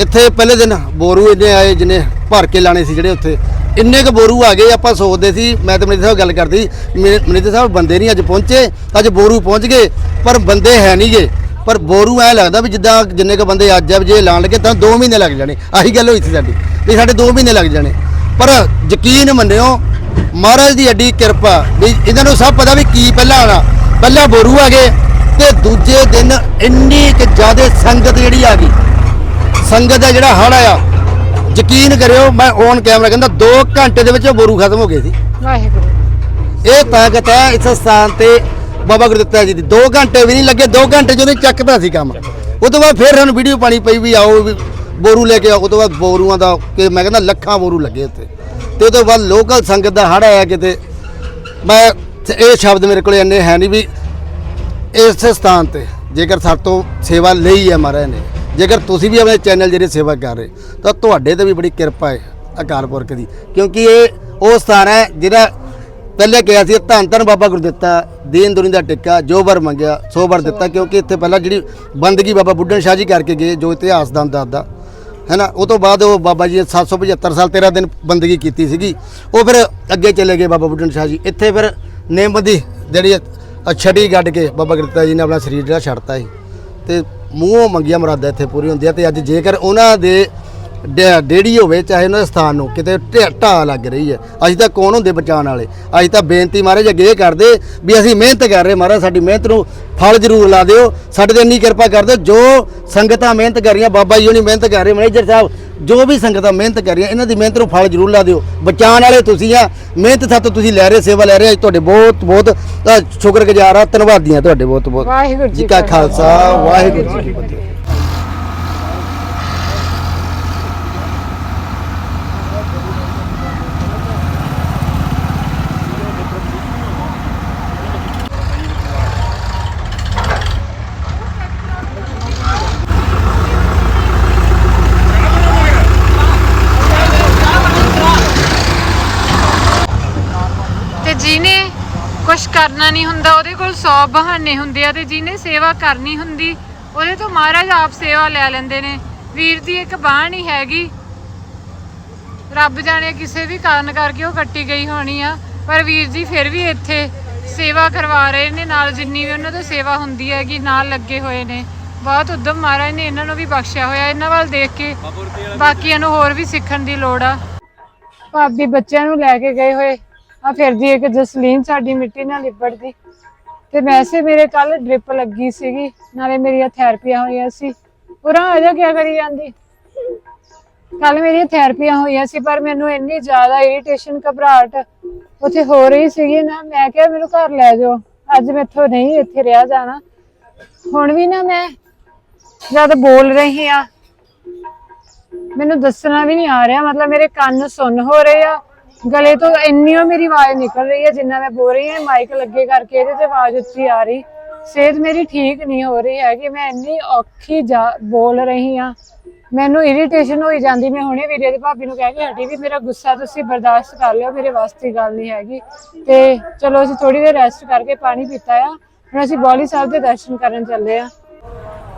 ਇੱਥੇ ਪਹਿਲੇ ਦਿਨ ਬੋਰੂ ਇੰਨੇ ਆਏ ਜਿਹਨੇ ਭਰ ਕੇ ਲਾਣੇ ਸੀ ਜਿਹੜੇ ਉੱਥੇ। ਇੰਨੇ ਕੁ ਬੋਰੂ ਆ ਗਏ, ਆਪਾਂ ਸੋਚਦੇ ਸੀ, ਮੈਂ ਤੇ ਮਨਿੰਦਰ ਸਾਹਿਬ ਗੱਲ ਕਰਦੀ, ਮਨਿੰਦਰ ਸਾਹਿਬ ਬੰਦੇ ਨਹੀਂ ਅੱਜ ਪਹੁੰਚੇ, ਅੱਜ ਬੋਰੂ ਪਹੁੰਚ ਗਏ, ਪਰ ਬੰਦੇ ਹੈ ਨਹੀਂਗੇ ਪਰ ਬੋਰੂ ਐ ਲੱਗਦਾ ਵੀ ਜਿੱਦਾਂ ਜਿੰਨੇ ਕ ਬੰਦੇ ਅੱਜ ਆ ਜੇ ਲਾਣ ਲੱਗੇ ਤਾਂ 2 ਮਹੀਨੇ ਲੱਗ ਜਾਣੇ। ਆਹੀ ਗੱਲ ਹੋਈ ਸੀ ਸਾਡੀ। ਵੀ ਸਾਡੇ 2 ਮਹੀਨੇ ਲੱਗ ਜਾਣੇ। ਪਰ ਯਕੀਨ ਮੰਨਿਓ ਮਹਾਰਾਜ ਦੀ ਐਡੀ ਕਿਰਪਾ ਵੀ ਇਹਨਾਂ ਨੂੰ ਸਭ ਪਤਾ ਵੀ ਕੀ ਪਹਿਲਾਂ ਆਣਾ ਪਹਿਲਾਂ ਬੋਰੂ ਆ ਗਏ ਤੇ ਦੂਜੇ ਦਿਨ ਇੰਨੀ ਕਿ ਜ਼ਿਆਦਾ ਸੰਗਤ ਜਿਹੜੀ ਆ ਗਈ। ਸੰਗਤ ਦਾ ਜਿਹੜਾ ਹੜ ਆਇਆ ਯਕੀਨ ਕਰਿਓ ਮੈਂ ਔਨ ਕੈਮਰਾ ਕਹਿੰਦਾ 2 ਘੰਟੇ ਦੇ ਵਿੱਚ ਬੋਰੂ ਖਤਮ ਹੋ ਗਏ ਸੀ। ਵਾਹਿਗੁਰੂ। ਇਹ ਤਾਕਤ ਹੈ ਇਸ ਸਥਾਨ ਤੇ ਬਾਬਾ ਗੁਰਦਿੱਤਾ ਜੀ ਦੀ। 2 ਘੰਟੇ ਵੀ ਨਹੀਂ ਲੱਗੇ 2 ਘੰਟੇ ਜਦੋਂ ਚੱਕਦਾ ਸੀ ਕੰਮ। ਉਹ ਤੋਂ ਬਾਅਦ ਫਿਰ ਸਾਨੂੰ ਵੀਡੀਓ ਪਾਣੀ ਪਈ ਵੀ ਆਓ ਵੀ ਬੋਰੂ ਲੈ ਕੇ ਆਓ। ਉਹ ਤੋਂ ਬਾਅਦ ਬੋਰੂਆਂ ਦਾ ਕਿ ਮੈਂ ਕਹਿੰਦਾ ਲੱਖਾਂ ਬੋਰੂ ਲੱਗੇ ਉੱਥੇ। ਤੇ ਉਹ ਤੋਂ ਬਾਅਦ ਲੋਕਲ ਸੰਗਤ ਦਾ ਹੜ ਆਇਆ ਕਿਤੇ। ਮੈਂ ਇਹ ਸ਼ਬਦ ਮੇਰੇ ਕੋਲੇ ਇੰਨੇ ਹੈ ਨਹੀਂ ਵੀ ਇਸ ਸਥਾਨ ਤੇ ਜੇਕਰ ਸਾਡੇ ਤੋਂ ਸੇਵਾ ਲਈ ਹੈ ਮਹਾਰਾਜ ਨੇ, ਜੇਕਰ ਤੁਸੀਂ ਵੀ ਆਪਣੇ ਚੈਨਲ ਜਿਹੜੇ ਸੇਵਾ ਕਰ ਰਹੇ, ਤਾਂ ਤੁਹਾਡੇ ਤੇ ਵੀ ਬੜੀ ਕਿਰਪਾ ਹੈ ਅਕਾਲ ਪੁਰਖ ਦੀ। ਕਿਉਂਕਿ ਇਹ ਉਹ ਸਥਾਨ ਹੈ ਜਿਹੜਾ ਪਹਿਲੇ ਕਿਹਾ ਸੀ ਧੰਨ ਧੰਨ ਬਾਬਾ ਗੁਰਦਿੱਤਾ ਦੀਨ ਦੁਨੀ ਦਾ ਟਿੱਕਾ ਜੋ ਵਰ ਮੰਗਿਆ ਸੋ ਵਰ ਦਿੱਤਾ ਕਿਉਂਕਿ ਇੱਥੇ ਪਹਿਲਾਂ ਜਿਹੜੀ ਬੰਦਗੀ ਬਾਬਾ ਬੁੱਢਣ ਸ਼ਾਹ ਜੀ ਕਰਕੇ ਗਏ ਜੋ ਇਤਿਹਾਸ ਦਾ ਦੱਸਦਾ ਹੈਨਾ? ਉਹ ਤੋਂ ਬਾਅਦ ਉਹ ਬਾਬਾ ਜੀ ਨੇ 775 ਸਾਲ 13 ਦਿਨ ਬੰਦਗੀ ਕੀਤੀ ਸੀਗੀ। ਉਹ ਫਿਰ ਅੱਗੇ ਚਲੇ ਗਏ ਬਾਬਾ ਬੁੱਢਣ ਸ਼ਾਹ ਜੀ। ਇੱਥੇ ਫਿਰ ਨੇਮਬੰਦੀ ਜਿਹੜੀ ਛੜੀ ਗੱਡ ਕੇ ਬਾਬਾ ਗੁਰਦਿੱਤਾ ਜੀ ਨੇ ਆਪਣਾ ਸਰੀਰ ਜਿਹੜਾ ਛੱਡਤਾ ਸੀ। ਤੇ ਮੂੰਹੋਂ ਮੰਗੀਆਂ ਮੁਰਾਦਾਂ ਇੱਥੇ ਪੂਰੀ ਹੁੰਦੀਆਂ ਤੇ ਅੱਜ ਜੇਕਰ ਉਹਨਾਂ ਦੇ ਡੇੜੀ ਹੋਵੇ ਚਾਹੇ ਉਹਨਾਂ ਦੇ ਸਥਾਨ ਨੂੰ ਕਿਤੇ ਢ- ਲੱਗ ਰਹੀ ਹੈ। ਅਸੀਂ ਤਾਂ ਕੌਣ ਹੁੰਦੇ ਬਚਾਉਣ ਵਾਲੇ? ਅਸੀਂ ਤਾਂ ਬੇਨਤੀ ਮਹਾਰਾਜ ਅੱਗੇ ਇਹ ਕਰਦੇ ਵੀ ਅਸੀਂ ਮਿਹਨਤ ਕਰ ਰਹੇ ਮਹਾਰਾਜ ਸਾਡੀ ਮਿਹਨਤ ਨੂੰ ਫਲ ਜ਼ਰੂਰ ਲਾ ਦਿਓ। ਸਾਡੇ ਤੇ ਇੰਨੀ ਕਿਰਪਾ ਕਰ ਦਿਓ। ਜੋ ਸੰਗਤਾਂ ਮਿਹਨਤ ਕਰ ਰਹੀਆਂ ਬਾਬਾ ਜੀ ਹੋਣੀ ਮਿਹਨਤ ਕਰ ਰਹੇ ਮੈਨੇਜਰ ਸਾਹਿਬ ਜੋ ਵੀ ਸੰਗਤਾਂ ਮਿਹਨਤ ਕਰ ਰਹੀਆਂ ਇਹਨਾਂ ਦੀ ਮਿਹਨਤ ਨੂੰ ਫਲ ਜ਼ਰੂਰ ਲਾ ਦਿਓ। ਬਚਾਉਣ ਵਾਲੇ ਤੁਸੀਂ ਆ। ਮਿਹਨਤ ਸਾਤੋਂ ਤੁਸੀਂ ਲੈ ਰਹੇ ਸੇਵਾ ਲੈ ਰਹੇ ਅੱਜ ਤੁਹਾਡੇ ਬਹੁਤ ਬਹੁਤ ਸ਼ੁਕਰਗੁਜ਼ਾਰ ਆ ਧੰਨਵਾਦੀ ਆ ਤੁਹਾਡੇ ਬਹੁਤ ਬਹੁਤ। ਵਾਹਿਗੁਰੂ ਜੀ ਕਾ ਖਾਲਸਾ। ਵਾਹਿਗੁਰੂ ਜੀ ਕੀ ਫਤਿਹ ਤੇ ਜਿਹਨੇ ਕੁਝ ਕਰਨਾ ਨਹੀਂ ਹੁੰਦਾ, ਉਹਦੇ ਕੋਲ 100 ਬਹਾਨੇ ਹੁੰਦੇ ਆ ਤੇ ਜਿਹਨੇ ਸੇਵਾ ਕਰਨੀ ਹੁੰਦੀ, ਉਹਦੇ ਤੋਂ ਮਹਾਰਾਜ ਆਪ ਸੇਵਾ ਲੈ ਲੈਂਦੇ ਨੇ। ਵੀਰ ਦੀ ਇੱਕ ਬਾਹ ਨਹੀਂ ਹੈਗੀ। ਰੱਬ ਜਾਣੇ ਕਿਸੇ ਵੀ ਕਾਰਨ ਕਰਕੇ ਉਹ ਕੱਟੀ ਗਈ ਹੋਣੀ ਆ, ਪਰ ਵੀਰ ਜੀ ਫਿਰ ਵੀ ਇੱਥੇ ਸੇਵਾ ਕਰਵਾ ਰਹੇ ਨੇ, ਨਾਲ ਜਿੰਨੀ ਵੀ ਉਹਨਾਂ ਤੋਂ ਸੇਵਾ ਹੁੰਦੀ ਹੈਗੀ, ਨਾਲ ਲੱਗੇ ਹੋਏ ਨੇ। ਬਹੁਤ ਉਦਮ ਮਹਾਰਾਜ ਨੇ ਇਹਨਾਂ ਨੂੰ ਵੀ ਬਖਸ਼ਿਆ ਹੋਇਆ, ਇਹਨਾਂ ਵੱਲ ਦੇਖ ਕੇ ਬਾਕੀਆਂ ਨੂੰ ਹੋਰ ਵੀ ਸਿੱਖਣ ਦੀ ਲੋੜ ਆ। ਭਾਬੀ ਬੱਚਿਆਂ ਨੂੰ ਲੈ ਕੇ ਗਏ ਹੋਏ। ਆ ਫਿਰਦੀ ਇੱਕ ਜਸਲੀਨ ਸਾਡੀ ਮਿੱਟੀ ਨਾਲ ਲਿਬੜਦੀ। ਤੇ ਵੈਸੇ ਮੇਰੇ ਕੱਲ ਡ੍ਰਿਪ ਲੱਗੀ ਸੀਗੀ, ਨਾਲੇ ਮੇਰੀਆਂ ਥੈਰੇਪੀਆਂ ਹੋਈਆਂ ਸੀ। ਉਰਾਂ ਆ ਜਾ ਕਿਆ ਕਰੀ ਜਾਂਦੀ? ਕੱਲ ਮੇਰੀਆਂ ਥੈਰੇਪੀਆਂ ਹੋਈਆਂ ਸੀ, ਪਰ ਮੈਨੂੰ ਇੰਨੀ ਜ਼ਿਆਦਾ ਇਰੀਟੇਸ਼ਨ ਘਬਰਾਹਟ ਉੱਥੇ ਹੋ ਰਹੀ ਸੀਗੀ ਨਾ, ਮੈਂ ਕਿਹਾ ਮੈਨੂੰ ਘਰ ਲੈ ਜਾਓ। ਅੱਜ ਮੈਥੋਂ ਨਹੀਂ ਇੱਥੇ ਰਿਹਾ ਜਾਣਾ। ਹੁਣ ਵੀ ਨਾ ਮੈਂ ਜਦ ਬੋਲ ਰਹੀ ਆ ਮੈਨੂੰ ਦੱਸਣਾ ਵੀ ਨਹੀਂ ਆ ਰਿਹਾ। ਮਤਲਬ ਮੇਰੇ ਕੰਨ ਸੁੰਨ ਹੋ ਰਹੇ ਆ। ਗਲੇ ਤੋਂ ਇੰਨੀ ਓ ਮੇਰੀ ਆਵਾਜ਼ ਨਿਕਲ ਰਹੀ ਹੈ, ਜਿੰਨਾ ਮੈਂ ਬੋਲ ਰਹੀ ਹਾਂ ਮਾਈਕ ਲੱਗੇ ਕਰਕੇ ਇਹਦੇ ਤੇ ਆਵਾਜ਼ ਉੱਚੀ ਆ ਰਹੀ। ਸਿਹਤ ਮੇਰੀ ਠੀਕ ਨਹੀਂ ਹੋ ਰਹੀ ਹੈ ਕਿ ਮੈਂ ਇੰਨੀ ਔਖੀ ਬੋਲ ਰਹੀ ਆ ਮੈਨੂੰ ਇਰੀਟੇਸ਼ਨ ਹੋਈ ਜਾਂਦੀ, ਮੈਂ ਹੁਣੇ ਵੀਰੇ ਦੀ ਭਾਬੀ ਨੂੰ ਕਹਿ ਕੇ ਹਟੀ ਵੀ ਮੇਰਾ ਗੁੱਸਾ ਤੁਸੀਂ ਬਰਦਾਸ਼ਤ ਕਰ ਲਿਓ, ਮੇਰੇ ਵਾਸਤੇ ਗੱਲ ਨਹੀਂ ਹੈਗੀ। ਤੇ ਚਲੋ ਅਸੀਂ ਥੋੜੀ ਦੇਰ ਰੈਸਟ ਕਰਕੇ ਪਾਣੀ ਪੀਤਾ ਆ। ਹੁਣ ਅਸੀਂ ਬੌਲੀ ਸਾਹਿਬ ਦੇ ਦਰਸ਼ਨ ਕਰਨ ਚੱਲੇ ਆ।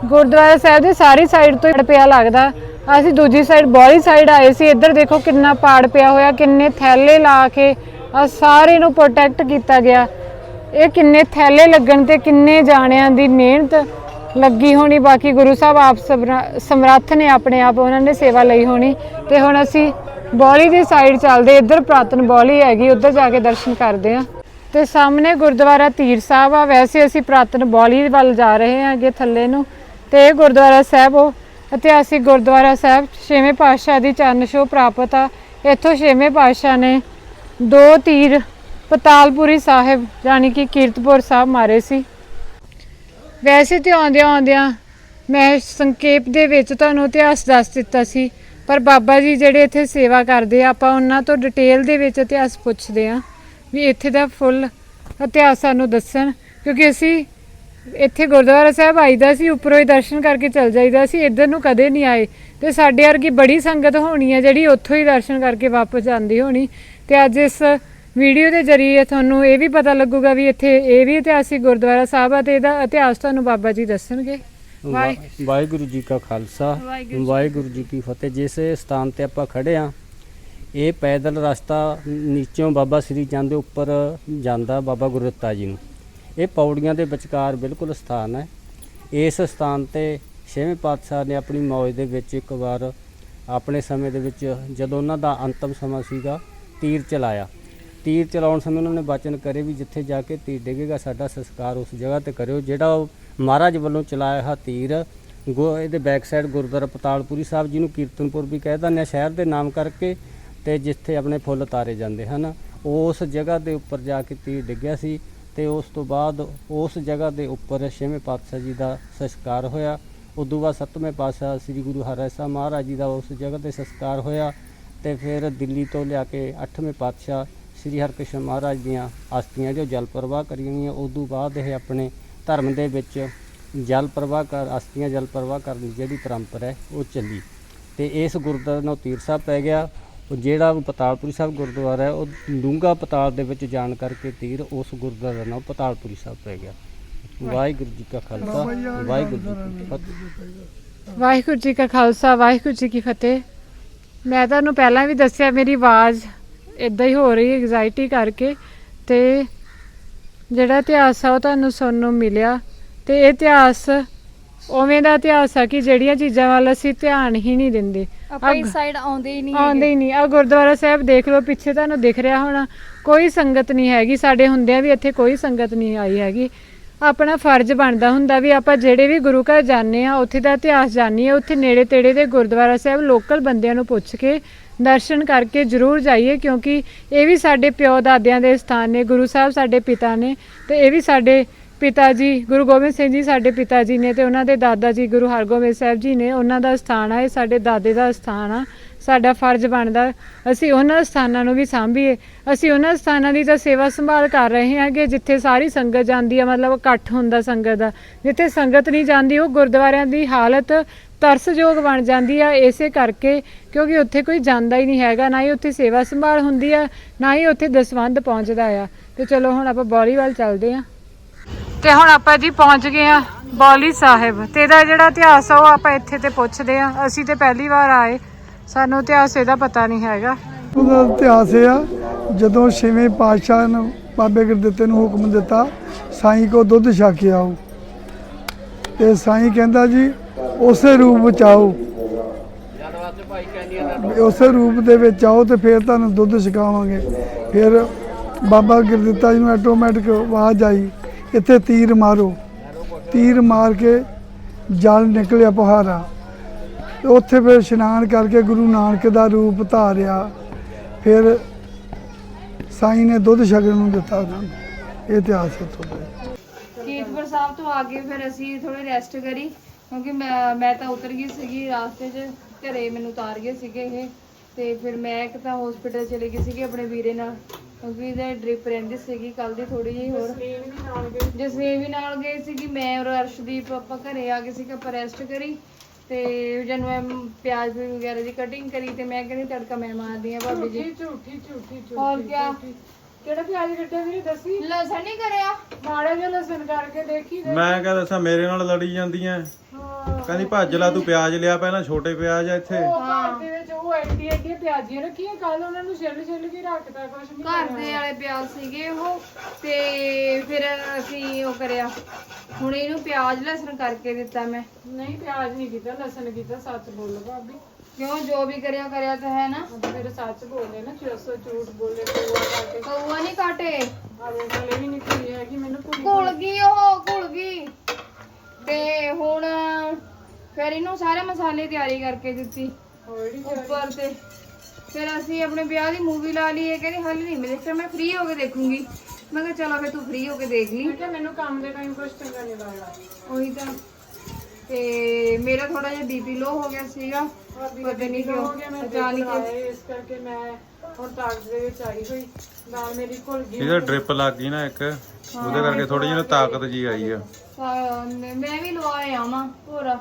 ਗੁਰਦੁਆਰਾ ਸਾਹਿਬ ਦੇ ਸਾਰੀ ਸਾਈਡ ਤੋਂ ਹੀ ਪਿਆ ਲੱਗਦਾ। ਅਸੀਂ ਦੂਜੀ ਸਾਈਡ ਬੌਲੀ ਸਾਈਡ ਆਏ ਸੀ। ਇੱਧਰ ਦੇਖੋ ਕਿੰਨਾ ਪਾੜ ਪਿਆ ਹੋਇਆ, ਕਿੰਨੇ ਥੈਲੇ ਲਾ ਕੇ ਆ ਸਾਰੇ ਨੂੰ ਪ੍ਰੋਟੈਕਟ ਕੀਤਾ ਗਿਆ। ਇਹ ਕਿੰਨੇ ਥੈਲੇ ਲੱਗਣ ਤੇ ਕਿੰਨੇ ਜਾਣਿਆਂ ਦੀ ਮਿਹਨਤ ਲੱਗੀ ਹੋਣੀ। ਬਾਕੀ ਗੁਰੂ ਸਾਹਿਬ ਆਪ ਸਮਰਾ- ਸਮਰੱਥ ਨੇ ਆਪਣੇ ਆਪ ਉਹਨਾਂ ਨੇ ਸੇਵਾ ਲਈ ਹੋਣੀ। ਤੇ ਹੁਣ ਅਸੀਂ ਬੌਲੀ ਦੀ ਸਾਈਡ ਚੱਲਦੇ ਇੱਧਰ ਪ੍ਰਾਤਨ ਬੌਲੀ ਹੈਗੀ, ਉੱਧਰ ਜਾ ਕੇ ਦਰਸ਼ਨ ਕਰਦੇ ਆ ਤੇ ਸਾਹਮਣੇ ਗੁਰਦੁਆਰਾ ਧੀਰ ਸਾਹਿਬ ਆ। ਵੈਸੇ ਅਸੀਂ ਪ੍ਰਾਤਨ ਬੌਲੀ ਵੱਲ ਜਾ ਰਹੇ ਹਾਂਗੇ ਥੱਲੇ ਨੂੰ। ਤੇ ਇਹ ਗੁਰਦੁਆਰਾ ਸਾਹਿਬ ਉਹ ਇਤਿਹਾਸਿਕ ਗੁਰਦੁਆਰਾ ਸਾਹਿਬ ਛੇਵੇਂ ਪਾਤਸ਼ਾਹ ਦੀ ਚਰਨ ਛੋਹ ਪ੍ਰਾਪਤ ਆ। ਇੱਥੋਂ ਛੇਵੇਂ ਪਾਤਸ਼ਾਹ ਨੇ ਦੋ ਤੀਰ ਪਤਾਲਪੁਰੀ ਸਾਹਿਬ, ਯਾਨੀ ਕਿ ਕੀਰਤਪੁਰ ਸਾਹਿਬ ਮਾਰੇ ਸੀ। ਵੈਸੇ ਤੇ ਆਉਂਦਿਆਂ ਆਉਂਦਿਆਂ ਮੈਂ ਸੰਖੇਪ ਦੇ ਵਿੱਚ ਤੁਹਾਨੂੰ ਇਤਿਹਾਸ ਦੱਸ ਦਿੱਤਾ ਸੀ, ਪਰ ਬਾਬਾ ਜੀ ਜਿਹੜੇ ਇੱਥੇ ਸੇਵਾ ਕਰਦੇ ਆ, ਆਪਾਂ ਉਹਨਾਂ ਤੋਂ ਡਿਟੇਲ ਦੇ ਵਿੱਚ ਇਤਿਹਾਸ ਪੁੱਛਦੇ ਆ ਵੀ ਇੱਥੇ ਦਾ ਫੁੱਲ ਇਤਿਹਾਸ ਸਾਨੂੰ ਦੱਸਣ, ਕਿਉਂਕਿ ਅਸੀਂ ਇੱਥੇ ਗੁਰਦੁਆਰਾ ਸਾਹਿਬ ਆਈਦਾ ਸੀ ਉੱਪਰੋਂ ਹੀ ਦਰਸ਼ਨ ਕਰਕੇ ਚਲ ਜਾਈਦਾ ਸੀ ਇੱਧਰ ਨੂੰ ਕਦੇ ਨਹੀਂ ਆਏ। ਤੇ ਸਾਡੇ ਵਰਗੀ ਬੜੀ ਸੰਗਤ ਹੋਣੀ ਹੈ ਜਿਹੜੀ ਉੱਥੋਂ ਹੀ ਦਰਸ਼ਨ ਕਰਕੇ ਵਾਪਸ ਜਾਂਦੀ ਹੋਣੀ। ਤੇ ਅੱਜ ਇਸ ਵੀਡੀਓ ਦੇ ਜ਼ਰੀਏ ਤੁਹਾਨੂੰ ਇਹ ਵੀ ਪਤਾ ਲੱਗੂਗਾ ਵੀ ਇੱਥੇ ਇਹ ਵੀ ਇਤਿਹਾਸਿਕ ਗੁਰਦੁਆਰਾ ਸਾਹਿਬ ਆ ਤੇ ਇਹਦਾ ਇਤਿਹਾਸ ਤੁਹਾਨੂੰ ਬਾਬਾ ਜੀ ਦੱਸਣਗੇ। ਵਾਹਿਗੁਰੂ ਜੀ ਕਾ ਖਾਲਸਾ ਵਾਹਿਗੁਰੂ ਜੀ ਕੀ ਫਤਿਹ। ਜਿਸ ਸਥਾਨ ਤੇ ਆਪਾਂ ਖੜੇ ਆ ਇਹ ਪੈਦਲ ਰਸਤਾ ਨੀਚੋਂ ਬਾਬਾ ਸ੍ਰੀ ਚੰਦ ਦੇ ਉੱਪਰ ਜਾਂਦਾ ਬਾਬਾ ਗੁਰਦੱਤਾ ਜੀ ਨੂੰ। ਇਹ ਪੌੜੀਆਂ ਦੇ ਵਿਚਕਾਰ ਬਿਲਕੁਲ ਸਥਾਨ ਹੈ। ਇਸ ਸਥਾਨ ਤੇ ਛੇਵੇਂ ਪਾਤਸ਼ਾਹ ਨੇ ਆਪਣੀ ਮੌਜ ਦੇ ਵਿੱਚ ਇੱਕ ਵਾਰ ਆਪਣੇ ਸਮੇਂ ਦੇ ਵਿੱਚ ਜਦੋਂ ਉਹਨਾਂ ਦਾ ਅੰਤਮ ਸਮਾਂ ਸੀਗਾ, ਤੀਰ ਚਲਾਇਆ। ਤੀਰ ਚਲਾਉਣ ਸਮੇਂ ਉਹਨਾਂ ਨੇ ਬਚਨ ਕਰੇ ਵੀ ਜਿੱਥੇ ਜਾ ਕੇ ਤੀਰ ਡਿੱਗੇਗਾ, ਸਾਡਾ ਸੰਸਕਾਰ ਉਸ ਜਗ੍ਹਾ ਤੇ ਕਰਿਓ। ਜਿਹੜਾ ਉਹ ਮਹਾਰਾਜ ਵੱਲੋਂ ਚਲਾਇਆ ਹੋਇਆ ਤੀਰ, ਗੋ ਇਹਦੇ ਬੈਕ ਸਾਈਡ ਗੁਰਦੁਆਰਾ ਪਤਾਲਪੁਰੀ ਸਾਹਿਬ ਜਿਹਨੂੰ ਕੀਰਤਨਪੁਰ ਵੀ ਕਹਿ ਦਿੰਦੇ ਆ ਸ਼ਹਿਰ ਦੇ ਨਾਮ ਕਰਕੇ ਤੇ ਜਿੱਥੇ ਆਪਣੇ ਫੁੱਲ ਤਾਰੇ ਜਾਂਦੇ ਹਨ, ਉਸ ਜਗ੍ਹਾ ਦੇ ਉੱਪਰ ਜਾ ਕੇ ਤੀਰ ਡਿੱਗਿਆ ਸੀ। ਤੇ ਉਸ ਤੋਂ ਬਾਅਦ ਉਸ ਜਗ੍ਹਾ ਦੇ ਉੱਪਰ ਛੇਵੇਂ ਪਾਤਸ਼ਾਹ ਜੀ ਦਾ ਸੰਸਕਾਰ ਹੋਇਆ। ਉਦੋਂ ਬਾਅਦ ਸੱਤਵੇਂ ਪਾਤਸ਼ਾਹ ਸ੍ਰੀ ਗੁਰੂ ਹਰਿ ਸਾਹਿਬ ਮਹਾਰਾਜ ਜੀ ਦਾ ਉਸ ਜਗ੍ਹਾ ਤੇ ਸੰਸਕਾਰ ਹੋਇਆ ਤੇ ਫਿਰ ਦਿੱਲੀ ਤੋਂ ਲਿਆ ਕੇ ਅੱਠਵੇਂ ਪਾਤਸ਼ਾਹ ਸ੍ਰੀ ਹਰਕ੍ਰਿਸ਼ਨ ਮਹਾਰਾਜ ਦੀਆਂ ਅਸਥੀਆਂ ਜੋ ਜਲ ਪ੍ਰਵਾਹ ਕਰੀਆਂ ਗਈਆਂ, ਉਦੋਂ ਬਾਅਦ ਇਹ ਆਪਣੇ ਧਰਮ ਦੇ ਵਿੱਚ ਜਲ ਪ੍ਰਵਾਹ ਕਰ ਅਸਥੀਆਂ ਜਲ ਪ੍ਰਵਾਹ ਕਰਨ ਦੀ ਜਿਹੜੀ ਪਰੰਪਰਾ ਹੈ, ਉਹ ਚੱਲੀ। ਤੇ ਇਸ ਗੁਰਦੁਆਰੇ ਨੂੰ ਤੀਰ ਸਾਹਿਬ ਪੈ ਗਿਆ। ਉਹ ਜਿਹੜਾ ਪਤਾਲਪੁਰੀ ਸਾਹਿਬ ਗੁਰਦੁਆਰਾ ਹੈ ਉਹ ਡੂੰਘਾ ਪਤਾਲ ਦੇ ਵਿੱਚ ਜਾਣ ਕਰਕੇ ਤੀਰ ਉਸ ਗੁਰਦੁਆਰੇ ਦਾ ਨਾਮ ਪਤਾਲਪੁਰੀ ਸਾਹਿਬ ਪੈ ਗਿਆ। ਵਾਹਿਗੁਰੂ। ਜੀ ਕਾ ਖਾਲਸਾ ਵਾਹਿਗੁਰੂ ਜੀ ਕੀ ਫਤਿਹ। ਵਾਹਿਗੁਰੂ ਜੀ ਕਾ ਖਾਲਸਾ ਵਾਹਿਗੁਰੂ ਜੀ ਕੀ ਫਤਿਹ। ਮੈਂ ਤੁਹਾਨੂੰ ਪਹਿਲਾਂ ਵੀ ਦੱਸਿਆ ਮੇਰੀ ਆਵਾਜ਼ ਇਦਾਂ ਹੀ ਹੋ ਰਹੀ ਹੈ ਐਗਜ਼ਾਈਟੀ ਕਰਕੇ। ਤੇ ਜਿਹੜਾ ਇਤਿਹਾਸ ਆ ਉਹ ਤੁਹਾਨੂੰ ਸੁਣਨ ਨੂੰ ਮਿਲਿਆ। ਤੇ ਇਹ ਇਤਿਹਾਸ ਉਵੇਂ ਦਾ ਇਤਿਹਾਸ ਆ ਕਿ ਜਿਹੜੀਆਂ ਚੀਜ਼ਾਂ ਵੱਲ ਅਸੀਂ ਧਿਆਨ ਹੀ ਨਹੀਂ ਦਿੰਦੇ। ਆਪਾਂ ਇਸ ਸਾਈਡ ਆਉਂਦੇ ਹੀ ਨਹੀਂ ਆਉਂਦੇ ਹੀ ਨਹੀਂ। ਆ ਗੁਰਦੁਆਰਾ ਸਾਹਿਬ ਦੇਖ ਲਓ ਪਿੱਛੇ ਤੁਹਾਨੂੰ ਦਿਖ ਰਿਹਾ ਹੋਣਾ ਕੋਈ ਸੰਗਤ ਨਹੀਂ ਹੈਗੀ। ਸਾਡੇ ਹੁੰਦਿਆਂ ਵੀ ਇੱਥੇ ਕੋਈ ਸੰਗਤ ਨਹੀਂ ਆਈ ਹੈਗੀ। ਆਪਣਾ ਫਰਜ਼ ਬਣਦਾ ਹੁੰਦਾ ਵੀ ਆਪਾਂ ਜਿਹੜੇ ਵੀ ਗੁਰੂ ਘਰ ਜਾਂਦੇ ਆ ਉੱਥੇ ਦਾ ਇਤਿਹਾਸ ਜਾਣੀਏ। ਉੱਥੇ ਨੇੜੇ ਤੇੜੇ ਦੇ ਗੁਰਦੁਆਰਾ ਸਾਹਿਬ ਲੋਕਲ ਬੰਦਿਆਂ ਨੂੰ ਪੁੱਛ ਕੇ ਦਰਸ਼ਨ ਕਰਕੇ ਜ਼ਰੂਰ ਜਾਈਏ ਕਿਉਂਕਿ ਇਹ ਵੀ ਸਾਡੇ ਪਿਓ ਦਾਦਿਆਂ ਦੇ ਸਥਾਨ ਨੇ ਗੁਰੂ ਸਾਹਿਬ ਸਾਡੇ ਪਿਤਾ ਨੇ ਤੇ ਇਹ ਵੀ ਸਾਡੇ ਪਿਤਾ ਜੀ, ਗੁਰੂ ਗੋਬਿੰਦ ਸਿੰਘ ਜੀ ਸਾਡੇ ਪਿਤਾ ਜੀ ਨੇ ਤੇ ਉਹਨਾਂ ਦੇ ਦਾਦਾ ਜੀ, ਗੁਰੂ ਹਰਗੋਬਿੰਦ ਸਾਹਿਬ ਜੀ ਨੇ ਉਹਨਾਂ ਦਾ ਸਥਾਨ ਆ, ਇਹ ਸਾਡੇ ਦਾਦੇ ਦਾ ਸਥਾਨ ਆ, ਸਾਡਾ ਫਰਜ਼ ਬਣਦਾ। ਅਸੀਂ ਉਹਨਾਂ ਸਥਾਨਾਂ ਨੂੰ ਵੀ ਸਾਂਭੀਏ। ਅਸੀਂ ਉਹਨਾਂ ਸਥਾਨਾਂ ਦੀ ਤਾਂ ਸੇਵਾ ਸੰਭਾਲ ਕਰ ਰਹੇ ਹਾਂ ਕਿ ਜਿੱਥੇ ਸਾਰੀ ਸੰਗਤ ਜਾਂਦੀ ਆ, ਮਤਲਬ ਇਕੱਠ ਹੁੰਦਾ ਸੰਗਤ ਦਾ। ਜਿੱਥੇ ਸੰਗਤ ਨਹੀਂ ਜਾਂਦੀ, ਉਹ ਗੁਰਦੁਆਰਿਆਂ ਦੀ ਹਾਲਤ ਤਰਸਯੋਗ ਬਣ ਜਾਂਦੀ ਆ, ਇਸੇ ਕਰਕੇ, ਕਿਉਂਕਿ ਉੱਥੇ ਕੋਈ ਜਾਂਦਾ ਹੀ ਨਹੀਂ ਹੈਗਾ, ਨਾ ਹੀ ਉੱਥੇ ਸੇਵਾ ਸੰਭਾਲ ਹੁੰਦੀ ਆ, ਨਾ ਹੀ ਉੱਥੇ ਦਸਵੰਧ ਪਹੁੰਚਦਾ ਆ। ਤੇ ਚਲੋ ਹੁਣ ਆਪਾਂ ਬੋਲੀਵਾਲ ਚੱਲਦੇ ਆ ਤੇ ਹੁਣ ਆਪਾਂ ਜੀ ਪਹੁੰਚ ਗਏ ਆ ਬੌਲੀ ਸਾਹਿਬ ਤੇ ਇਹਦਾ ਜਿਹੜਾ ਇਤਿਹਾਸ ਆ, ਉਹ ਆਪਾਂ ਇੱਥੇ ਤੇ ਪੁੱਛਦੇ ਆ ਅਸੀਂ ਤੇ ਪਹਿਲੀ ਵਾਰ ਆਏ, ਸਾਨੂੰ ਇਤਿਹਾਸ ਇਹਦਾ ਪਤਾ ਨਹੀਂ ਹੈਗਾ। ਉਹਦਾ ਇਤਿਹਾਸ ਇਹ ਆ, ਜਦੋਂ ਛੇਵੇਂ ਪਾਤਸ਼ਾਹ ਨੇ ਬਾਬੇ ਗੁਰਦਿੱਤੇ ਨੂੰ ਹੁਕਮ ਦਿੱਤਾ, ਸਾਈਂ ਕੋ ਦੁੱਧ ਛਕ ਕੇ ਆਓ। ਤੇ ਸਾਈਂ ਕਹਿੰਦਾ ਜੀ, ਉਸੇ ਰੂਪ ਵਿੱਚ ਆਓ। ਵੀ ਉਸੇ ਰੂਪ ਦੇ ਵਿੱਚ ਆਓ ਤੇ ਫਿਰ ਤੁਹਾਨੂੰ ਦੁੱਧ ਛਕਾਵਾਂਗੇ। ਫਿਰ ਬਾਬਾ ਗੁਰਦਿੱਤਾ ਜੀ ਨੂੰ ਆਟੋਮੈਟਿਕ ਆਵਾਜ਼ ਆਈ। ਇੱਥੇ ਤੀਰ ਮਾਰੋ। ਤੀਰ ਮਾਰ ਕੇ ਜਲ ਨਿਕਲਿਆ ਪਹਾਰਾ ਉੱਥੇ ਫਿਰ ਇਸ਼ਨਾਨ ਕਰਕੇ ਗੁਰੂ ਨਾਨਕ ਦਾ ਰੂਪ ਧਾਰਿਆ। ਫਿਰ ਸਾਈਂ ਨੇ ਦੁੱਧ ਛਕਣ ਨੂੰ ਦਿੱਤਾ ਉਹਨਾਂ ਨੂੰ। ਇਹ ਇਤਿਹਾਸ ਹੈ ਤੁਹਾਡਾ। ਕੀਰਤਪੁਰ ਸਾਹਿਬ ਤੋਂ ਆ ਕੇ ਫਿਰ ਅਸੀਂ ਥੋੜੀ ਰੈਸਟ ਕਰੀ, ਕਿਉਂਕਿ ਮੈਂ ਮੈਂ ਤਾਂ ਉਤਰ ਗਈ ਸੀਗੀ, ਰਾਸਤੇ 'ਚ ਘਰੇ ਮੈਨੂੰ ਉਤਾਰ ਗਏ ਸੀਗੇ ਇਹ। ਤੇ ਫਿਰ ਮੈਂ ਇੱਕ ਤਾਂ ਹਸਪੀਟਲ ਚਲੇ ਗਈ ਸੀਗੀ ਆਪਣੇ ਵੀਰੇ ਨਾਲ ਕਿਉਂਕਿ ਇਹਦੇ ਡ੍ਰਿਪ ਰਹਿੰਦੀ ਸੀਗੀ ਕੱਲ ਦੀ ਥੋੜੀ ਜਿਹੀ ਹੋਰ। ਜਸਵੀਰ ਵੀ ਨਾਲ ਗਏ ਸੀਗੀ ਮੈਂ ਔਰ ਅਰਸ਼ਦੀਪ ਆਪਾਂ ਘਰੇ ਆ ਗਏ ਸੀਗੇ ਆਪਾਂ ਰੈਸਟ ਕਰੀ ਤੇ ਜਦੋਂ ਮੈਂ ਪਿਆਜ਼ ਵਗੈਰਾ ਦੀ ਕਟਿੰਗ ਕਰੀ ਤੇ ਮੈਂ ਕਹਿੰਦੀ ਤੜਕਾ ਮੈਂ ਮਾਰਦੀ ਆ ਭਾਬੀ ਜੀ। ਝੂਠੀ ਝੂਠੀ ਹੋਰ ਕਿਆ? ਕਿਹੜਾ ਪਿਆਜ਼ ਕੱਟਿਆ ਵੀਰੇ ਦੱਸੀ? ਲਸਣ ਨਹੀਂ ਕਰਿਆ। ਮਾੜਾ ਜਿਹਾ ਲਸਣ ਕਰਕੇ ਦੇਖੀ ਦੇ ਮੈਂ ਕਹ ਦੱਸਾਂ ਮੇਰੇ ਨਾਲ ਲੜੀ ਜਾਂਦੀਆਂ। ਕਹਿੰਦੀ ਭੱਜ ਲੈ ਤੂੰ ਪਿਆਜ਼ ਲਿਆ ਪਹਿਲਾਂ ਛੋਟੇ ਪਿਆਜ਼ ਆ ਇੱਥੇ। ਉਹ ਘਰ ਦੇ ਵਿੱਚ ਉਹ ਐਡੀ ਐਡੀ ਪਿਆਜ਼ੀਆਂ ਰੱਖੀਆਂ ਕੱਲ ਉਹਨਾਂ ਨੂੰ ਛਿੱਲ ਛਿੱਲ ਕੇ ਰੱਖਤਾ ਕੁਛ ਨਹੀਂ ਘਰ ਦੇ ਵਾਲੇ ਪਿਆਜ਼ ਸੀਗੇ ਉਹ ਤੇ ਫਿਰ ਅਸੀਂ ਉਹ ਕਰਿਆ। ਹੁਣ ਇਹਨੂੰ ਪਿਆਜ਼ ਲਸਣ ਕਰਕੇ ਦਿੱਤਾ ਮੈਂ। ਨਹੀਂ ਪਿਆਜ਼ ਨਹੀਂ ਕੀਤਾ ਲਸਣ ਕੀਤਾ ਸੱਚ ਬੋਲ ਭਾਬੀ। ਕਿਉਂ ਜੋ ਵੀ ਕਰਿਆ ਕਰਿਆ ਤਾਂ ਹੈ ਨਾ? ਉਹ ਮੇਰੇ ਸੱਚ ਬੋਲੇ ਨਾ ਚੋਸੋ ਝੂਠ ਬੋਲੇ ਕੋਆ ਕਰਕੇ ਕਊਆ ਨਹੀਂ ਕਾਟੇ। ਆਵੇ ਗਲੇ ਵੀ ਨਹੀਂ ਖੁੱਲੀ ਹੈਗੀ ਮੈਨੂੰ ਘੁਲ ਗਈ ਉਹ ਘੁਲ ਗਈ। ਤੇ ਹੁਣ ਫਿਰ ਇਹਨੂੰ ਸਾਰੇ ਮਸਾਲੇ ਤਿਆਰੀ ਕਰਕੇ ਦਿੱਤੀ। ਹੋੜੀ ਉੱਪਰ ਤੇ ਫਿਰ ਅਸੀਂ ਆਪਣੇ ਵਿਆਹ ਦੀ ਮੂਵੀ ਲਾ ਲਈ ਇਹ ਕਹਿੰਦੀ ਹਾਲੇ ਨਹੀਂ ਮੈਂ ਦੇਖਿਆ ਮੈਂ ਫ੍ਰੀ ਹੋ ਕੇ ਦੇਖੂੰਗੀ। ਮੈਂ ਕਿਹਾ ਚਲੋ ਫਿਰ ਤੂੰ ਫ੍ਰੀ ਹੋ ਕੇ ਦੇਖ ਲਈ। ਮੈਨੂੰ ਕੰਮ ਦੇ ਟਾਈਮ ਕੁਛ ਚੰਗਾ ਨਹੀਂ ਲੱਗਦਾ। ਉਹੀ ਤਾਂ। ਤੇ ਮੇਰਾ ਥੋੜਾ ਜਿਹਾ ਬੀਪੀ ਲੋ ਹੋ ਗਿਆ ਸੀਗਾ ਪਤਾ ਨਹੀਂ ਕਿਉਂ ਹੋ ਗਿਆ ਮੈਂ ਅਚਾਨਕ ਇਸ ਕਰਕੇ ਮੈਂ ਹੁਣ ਤਾਕਤ ਦੇ ਵਿੱਚ ਆਈ ਹੋਈ। ਨਾਲ ਮੇਰੀ ਘੁਲ ਗਈ ਇਹਦਾ ਡ੍ਰਿਪ ਲੱਗ ਗਈ ਨਾ ਇੱਕ ਉਹਦੇ ਕਰਕੇ ਥੋੜੀ ਜਿਹੀ ਨਾ ਤਾਕਤ ਜੀ ਆਈ ਆ। ਮੈਂ ਵੀ ਲਵਾਏ ਆਵਾਂ ਪੂਰਾ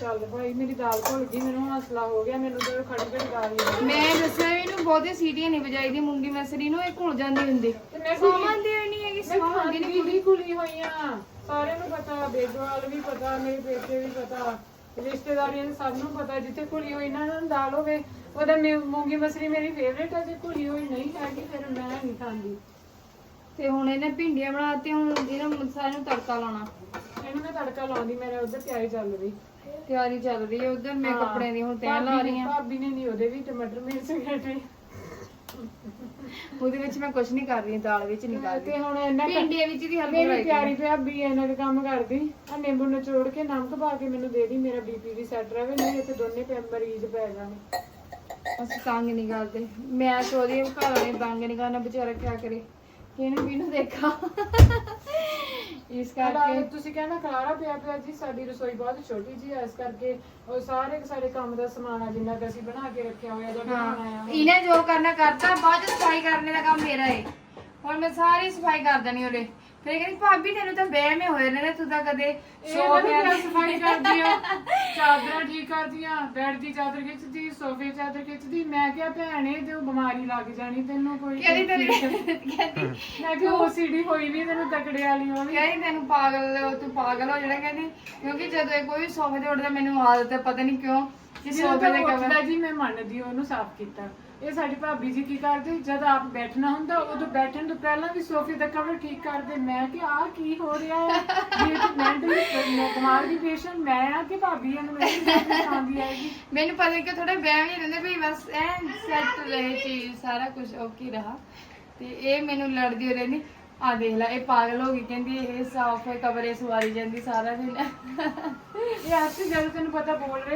ਚੱਲ ਭਾਈ ਮੇਰੀ ਦਾਲ ਘੁਲ ਗਈ ਮੈਨੂੰ ਹੌਸਲਾ ਹੋ ਗਿਆ ਮੈਨੂੰ ਤਾਂ ਖੜੀ ਖੜੀ ਦਾਲ ਹੀ ਲੱਗੀ। ਮੈਂ ਦੱਸਿਆ ਵੀ ਇਹਨੂੰ ਬਹੁਤੀ ਸੀਟੀਆਂ ਨਹੀਂ ਵਜਾਈ ਦੀ ਮੂੰਗੀ ਮਸਰੀ ਨੂੰ ਇਹ ਘੁਲ ਜਾਂਦੀ ਹੁੰਦੀ। ਤੇ ਮੈਂ ਸੌਵਾਂ ਦੀ ਨਹੀਂ ਮੈਂ ਸੌਵਾਂ ਦੀ ਖਾਂਦੀ ਵੀ ਖੁੱਲੀ ਹੋਈਆਂ ਸਾਰਿਆਂ ਨੂੰ ਪਤਾ ਬੇਗਵਾਲ ਵੀ ਪਤਾ ਮੇਰੇ ਪੇਕੇ ਵੀ ਪਤਾ ਰਿਸ਼ਤੇਦਾਰੀਆਂ ਨੂੰ ਸਭ ਨੂੰ ਪਤਾ ਜਿੱਥੇ ਖੁੱਲੀ ਹੋਈ ਨਾ ਨਾ ਦਾਲ ਹੋਵੇ ਉਹਦਾ ਮੇ- ਮੂੰਗੀ ਮਸਰੀ ਮੇਰੀ ਫੇਵਰੇਟ ਹੈ ਜੇ ਖੁੱਲੀ ਹੋਈ ਨਹੀਂ ਹੈਗੀ ਫਿਰ ਮੈਂ ਨਹੀਂ ਖਾਂਦੀ। ਤੇ ਹੁਣ ਇਹਨੇ ਭਿੰਡੀਆਂ ਬਣਾਤੀਆਂ ਹੁਣ ਇਹਨਾਂ ਮਸਾਲੇ ਨੂੰ ਤੜਕਾ ਲਾਉਣਾ। ਇਹਨੂੰ ਮੈਂ ਤੜਕਾ ਲਾਉਂਦੀ ਮੇਰੇ ਉਧਰ ਤਿਆਰੀ ਚੱਲ ਰਹੀ। ਤਿਆਰੀ ਚੱਲ ਰਹੀ ਹੈ ਉਧਰ ਮੈਂ ਕੱਪੜਿਆਂ ਦੀ ਹੁਣ ਤੈਅ ਲਾ ਭਾਬੀ ਰਹੀ ਨੇ- ਹਾਂ ਭਾਬੀ ਨੇ ਨਹੀਂ ਉਹਦੇ ਵੀ ਟਮਾਟਰ ਮਿਰਚ ਘਟੇ ਉਹਦੇ ਵਿੱਚ ਮੈਂ ਕੁਝ ਨਹੀਂ ਕਰ ਰਹੀ ਦਾਲ ਵਿੱਚ ਨਹੀਂ ਕਰ ਰਹੀ। ਤੇ ਹੁਣ ਇਹਨਾਂ ਭਿੰਡੀਆਂ ਵਿੱਚ ਦੀ ਹਲਦੀ ਮੇਰੀ ਪਿਆਰੀ ਭਾਬੀ ਇਹਨਾਂ ਦਾ ਕੰਮ ਕਰਦੀ। ਆ ਨਿੰਬੂ ਨਿਚੋੜ ਕੇ ਨਮਕ ਪਾ ਕੇ ਮੈਨੂੰ ਦੇ ਦੀ ਮੇਰਾ ਬੀਪੀ ਵੀ ਸੈੱਟ ਰਵੇ ਨਹੀਂ ਤੇ ਦੋਨੇ ਪੈ ਮਰੀਜ਼ ਪੈ ਜਾਣੇ। ਅਸੀਂ ਤੰਗ ਨਹੀਂ ਕਰਦੇ। ਮੈਂ ਸੋਦੀ ਘਰ ਵਾਲੇ ਤੰਗ ਨਹੀਂ ਕਰਨਾ ਵਿਚਾਰਾ ਕਿਆ ਕਰੇ? ਕਿਹਨੂੰ ਕਿਹਨੂੰ ਦੇਖਾ? ਇਸ ਕਰਕੇ ਤੁਸੀਂ ਕਹਿੰਦਾ ਖਲਾਰਾ ਪਿਆ ਪਿਆ ਜੀ ਸਾਡੀ ਰਸੋਈ ਬਹੁਤ ਛੋਟੀ ਜੀ ਹੈ ਇਸ ਕਰਕੇ ਉਹ ਸਾਰੇ ਸਾਡੇ ਕੰਮ ਦਾ ਸਮਾਨ ਆ ਜਿੰਨਾ ਕਿ ਅਸੀਂ ਬਣਾ ਕੇ ਰੱਖਿਆ ਹੋਇਆ ਜਾਂ ਬਣਾਉਣਾ ਆ। ਇਹਨੇ ਜੋ ਕਰਨਾ ਕਰਤਾ ਬਾਅਦ ਚ ਸਫ਼ਾਈ ਕਰਨੇ ਦਾ ਕੰਮ ਮੇਰਾ ਏ। ਹੁਣ ਮੈਂ ਸਾਰੀ ਸਫ਼ਾਈ ਕਰ ਦੇਣੀ ਉਹਦੇ। ਫਿਰ ਇਹ ਕਹਿੰਦੀ ਭਾਬੀ ਤੈਨੂੰ ਤਾਂ ਵਹਿਮ ਹੀ ਹੋਏ ਨੇ ਤੂੰ ਤਾਂ ਕਦੇ ਸੋ ਗਿਆ ਸਫ਼ਾਈ ਕਰਦੀ ਆ ਚਾਦਰਾਂ ਠੀਕ ਕਰਦੀਆਂ ਬੈੱਡ ਦੀ ਚਾਦਰ ਖਿੱਚਦੀ ਸੋਫੇ ਚਾਦਰ ਖਿੱਚਦੀ ਮੈਂ ਕਿਹਾ ਭੈਣੇ ਤੇ ਉਹ ਬਿਮਾਰੀ ਲੱਗ ਜਾਣੀ ਤੈਨੂੰ ਕੋਈ ਕਹਿੰਦੀ ਤੇਰੀ ਕਹਿੰਦੀ ਮੈਂ ਕਿਹਾ OCD ਹੋਈ ਵੀ ਤੈਨੂੰ ਤਕੜੇ ਵਾਲੀ ਉਹ ਵੀ। ਕਹਿੰਦੀ ਤੈਨੂੰ ਪਾਗਲ ਤੂੰ ਪਾਗਲ ਹੋ ਜਿਹੜਾ ਕਹਿੰਦੀ। ਕਿਉਂਕਿ ਜਦੋਂ ਇਹ ਕੋਈ ਸੋਫੇ ਤੇ ਉੱਠਦਾ ਮੈਨੂੰ ਆਦਤ ਹੈ ਪਤਾ ਨਹੀਂ ਕਿਉਂ ਕਿ ਸੋਫੇ ਤੇ ਉੱਠਦਾ ਜੀ ਮੈਂ ਮੰਨਦੀ ਉਹਨੂੰ ਸਾਫ਼ ਕੀਤਾ। ਇਹ ਸਾਡੀ ਭਾਬੀ ਜੀ ਕੀ ਕਰਦੇ? ਜਦ ਆਪ ਬੈਠਣਾ ਹੁੰਦਾ ਉਦੋਂ ਬੈਠਣ ਤੋਂ ਪਹਿਲਾਂ ਵੀ ਸੋਫੇ ਦਾ ਕਵਰ ਠੀਕ ਕਰਦੇ। ਮੈਂ ਕਿ ਆਹ ਕੀ ਹੋ ਰਿਹਾ ਹੈ? ਇਹ ਤਾਂ ਮੈਂਟਲੀ ਦਿਮਾਗ ਦੀ ਪੇਸ਼ੈਂਟ ਮੈਂ ਆ ਕਿ ਭਾਬੀ ਇਹਨੂੰ ਮੇਰੀ ਪਸੰਦ ਆਏਗੀ ਮੈਨੂੰ ਪਤਾ ਕਿ ਥੋੜਾ ਵਹਿਮ ਹੀ ਰਹਿੰਦੇ ਵੀ ਬਸ ਐ ਸੈੱਟ ਰਹੇ ਚੀਜ਼, ਸਾਰਾ ਕੁਝ ਓਕੇ ਰਹਾ। ਤੇ ਇਹ ਮੈਨੂੰ ਲੜਦੀ ਹੋ ਰਹਿੰਦੀ ਆ ਦੇਖ ਲੈ, ਇਹ ਪਾਗਲ ਹੋ ਗਈ, ਕਹਿੰਦੀ ਇਹ ਸਾਫ਼ ਕਬਰੇ ਸਵਾਰੀ ਜਾਂਦੀ ਸਾਰਾ ਦਿਨ। ਇਹ ਐਸੇ ਜਦ ਤੈਨੂੰ ਪਤਾ ਬੋਲ ਰਹੇ